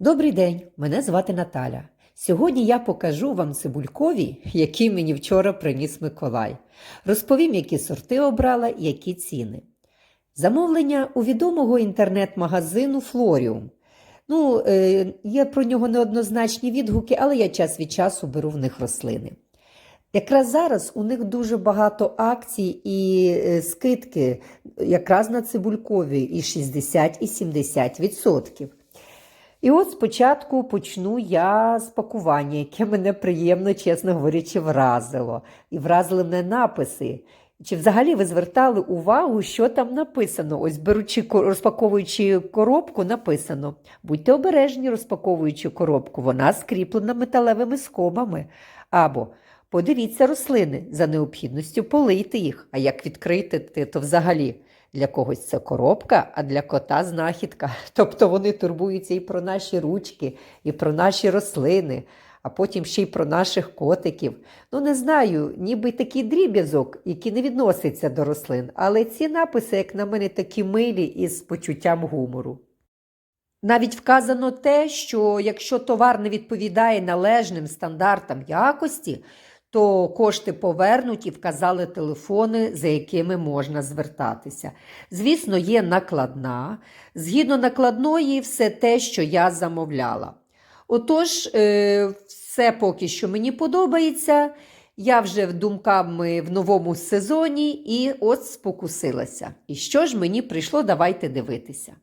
Добрий день, мене звати Наталя. Сьогодні я покажу вам цибулькові, які мені вчора приніс Миколай. Розповім, які сорти обрала, і які ціни. Замовлення у відомого інтернет-магазину Флоріум. Ну, е, є про нього неоднозначні відгуки, але я час від часу беру в них рослини. Якраз зараз у них дуже багато акцій і е, скидки, якраз на цибулькові і 60, і 70 відсотків. І от спочатку почну я з пакування, яке мене приємно, чесно говорячи, вразило. І вразили мене написи. Чи взагалі ви звертали увагу, що там написано? Ось беручи, ко- розпаковуючи коробку, написано: будьте обережні, розпаковуючи коробку, вона скріплена металевими скобами. Або подивіться рослини за необхідністю полийте їх. А як відкрити, то взагалі для когось це коробка, а для кота знахідка. Тобто вони турбуються і про наші ручки, і про наші рослини, а потім ще й про наших котиків. Ну, не знаю, ніби такий дріб'язок, який не відноситься до рослин, але ці написи, як на мене, такі милі і з почуттям гумору. Навіть вказано те, що якщо товар не відповідає належним стандартам якості, то кошти повернуть і вказали телефони, за якими можна звертатися. Звісно, є накладна. Згідно накладної, все те, що я замовляла. Отож, е, все поки що мені подобається. Я вже в думками в новому сезоні і от спокусилася. І що ж мені прийшло, давайте дивитися.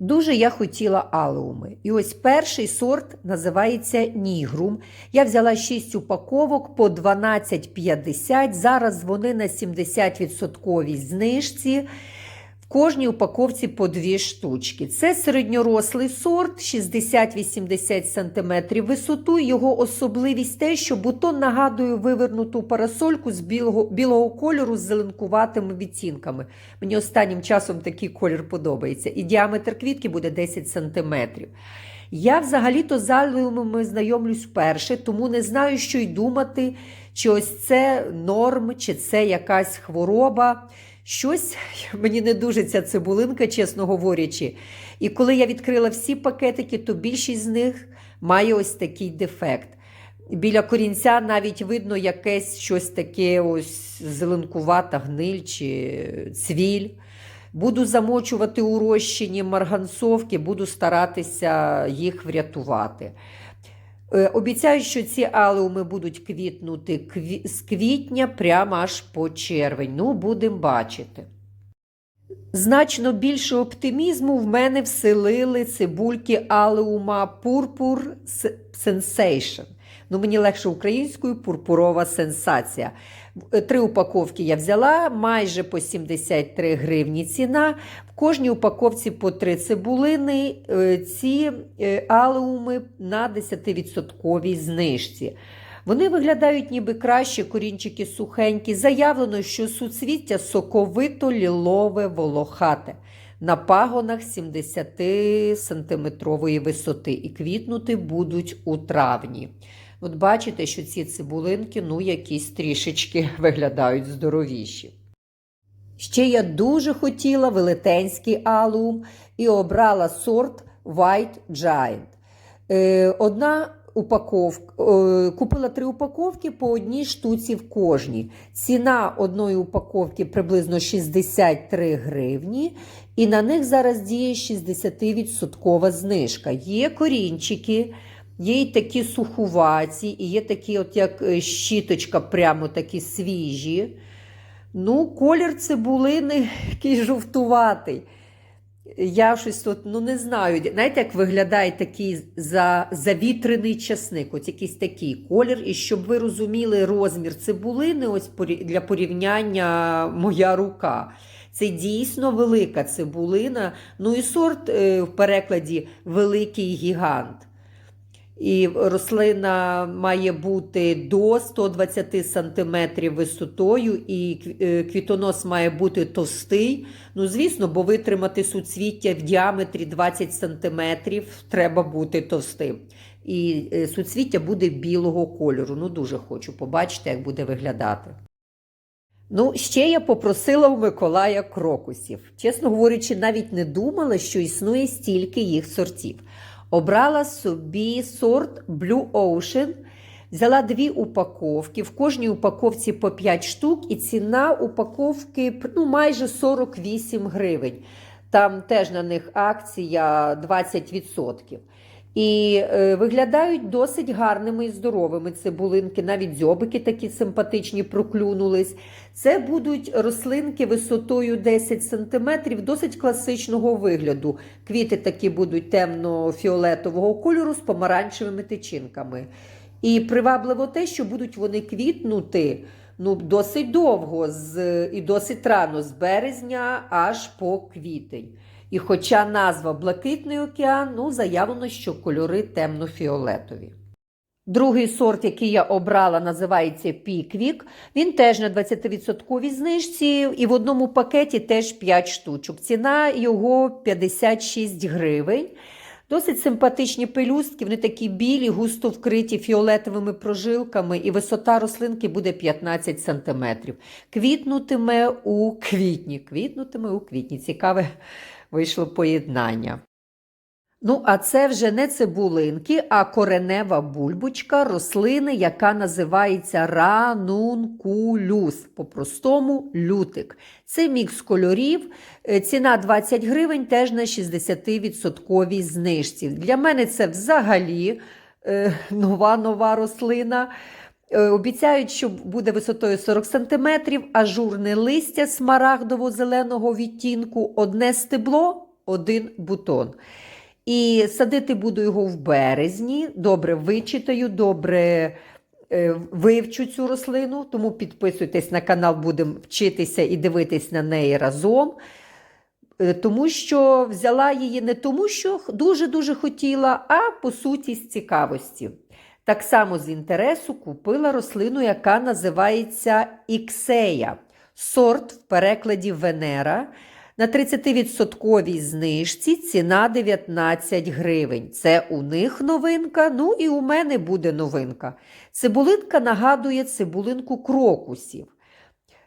Дуже я хотіла алеуми. І ось перший сорт називається Нігрум. Я взяла 6 упаковок по 12,50. Зараз вони на 70% знижці. Кожній упаковці по дві штучки. Це середньорослий сорт, 60-80 см висоту. Його особливість те, що бутон нагадує вивернуту парасольку з білого, білого кольору з зеленкуватими відтінками. Мені останнім часом такий колір подобається. І діаметр квітки буде 10 см. Я взагалі-то з алеумами знайомлюсь вперше, тому не знаю, що й думати, чи ось це норм, чи це якась хвороба. Щось мені не дуже ця цибулинка, чесно говорячи. І коли я відкрила всі пакетики, то більшість з них має ось такий дефект. Біля корінця навіть видно якесь щось таке ось зеленкувата гниль чи цвіль. Буду замочувати у розчині марганцовки, буду старатися їх врятувати. Е, Обіцяю, що ці алеуми будуть квітнути кві- з квітня прямо аж по червень. Ну, будемо бачити. Значно більше оптимізму в мене вселили цибульки алеума Purpur Sensation. Ну, мені легше українською пурпурова сенсація. Три упаковки я взяла, майже по 73 гривні ціна. В кожній упаковці по три цибулини. Е, Ці е, алеуми на 10% знижці. Вони виглядають ніби краще, корінчики сухенькі. Заявлено, що суцвіття соковито-лілове волохате. На пагонах 70-сантиметрової висоти і квітнути будуть у травні. От бачите, що ці цибулинки, ну, якісь трішечки виглядають здоровіші. Ще я дуже хотіла велетенський алум і обрала сорт White Giant. Е, одна упаковка, е, купила три упаковки по одній штуці в кожній. Ціна одної упаковки приблизно 63 гривні, і на них зараз діє 60% знижка. Є корінчики. Є й такі сухуваті, і є такі, от як е, щіточка, прямо такі свіжі. Ну, колір цибулини який жовтуватий. Я щось тут ну не знаю. Знаєте, як виглядає такий за, завітрений часник, ось якийсь такий колір. І щоб ви розуміли розмір цибулини, ось для порівняння моя рука. Це дійсно велика цибулина. Ну і сорт е, в перекладі великий гігант. І рослина має бути до 120 см висотою, і е, квітонос має бути товстий. Ну, звісно, бо витримати суцвіття в діаметрі 20 см треба бути товстим. І е, суцвіття буде білого кольору. Ну, дуже хочу побачити, як буде виглядати. Ну, ще я попросила у Миколая крокусів. Чесно говорячи, навіть не думала, що існує стільки їх сортів. Обрала собі сорт Blue Ocean. Взяла дві упаковки. В кожній упаковці по 5 штук, і ціна упаковки ну, майже 48 гривень. Там теж на них акція 20%. І е, виглядають досить гарними і здоровими цибулинки, навіть дзьобики такі симпатичні проклюнулись. Це будуть рослинки висотою 10 см, досить класичного вигляду. Квіти такі будуть темно-фіолетового кольору з помаранчевими тичинками. І привабливо те, що будуть вони квітнути ну, досить довго з, і досить рано, з березня аж по квітень. І хоча назва Блакитний океан, ну, заявлено, що кольори темно-фіолетові. Другий сорт, який я обрала, називається Піквік. Він теж на 20% знижці, і в одному пакеті теж 5 штучок. Ціна його 56 гривень. Досить симпатичні пелюстки, вони такі білі, густо вкриті фіолетовими прожилками, і висота рослинки буде 15 см. Квітнутиме у квітні. Квітнутиме у квітні. Цікаве вийшло поєднання. Ну, а це вже не цибулинки, а коренева бульбочка рослини, яка називається ранункулюс, по-простому лютик. Це мікс кольорів, е, ціна 20 гривень, теж на 60% знижці. Для мене це взагалі е, нова нова рослина. Е, Обіцяють, що буде висотою 40 см, ажурне листя смарагдово-зеленого відтінку, одне стебло, один бутон. І садити буду його в березні. Добре вичитаю, добре е, вивчу цю рослину, тому підписуйтесь на канал, будемо вчитися і дивитись на неї разом. Е, Тому що взяла її не тому, що дуже-дуже хотіла, а по суті з цікавості. Так само з інтересу купила рослину, яка називається іксея. Сорт в перекладі Венера. На 30% знижці ціна 19 гривень. Це у них новинка, ну і у мене буде новинка. Цибулинка нагадує цибулинку крокусів.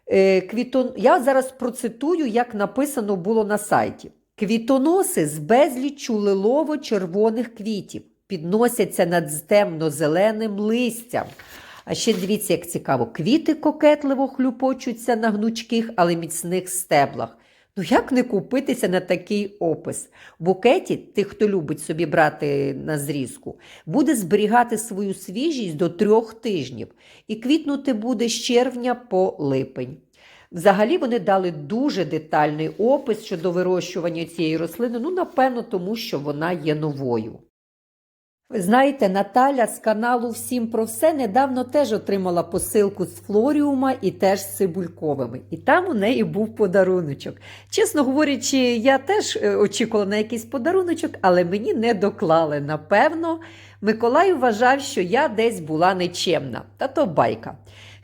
Е, Квітон... Я зараз процитую, як написано було на сайті. Квітоноси з безліччю лилово-червоних квітів підносяться над темно-зеленим листям. А ще дивіться, як цікаво, квіти кокетливо хлюпочуться на гнучких, але міцних стеблах. Ну, як не купитися на такий опис? В букеті, тих, хто любить собі брати на зрізку, буде зберігати свою свіжість до трьох тижнів і квітнути буде з червня по липень. Взагалі вони дали дуже детальний опис щодо вирощування цієї рослини, ну, напевно, тому що вона є новою. Ви знаєте, Наталя з каналу Всім про все недавно теж отримала посилку з флоріума і теж з цибульковими. І там у неї був подаруночок. Чесно говорячи, я теж е, очікувала на якийсь подаруночок, але мені не доклали. Напевно, Миколай вважав, що я десь була нечемна. Та то байка.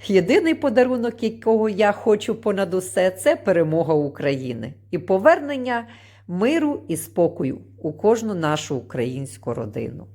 Єдиний подарунок, якого я хочу понад усе, це перемога України і повернення миру і спокою у кожну нашу українську родину.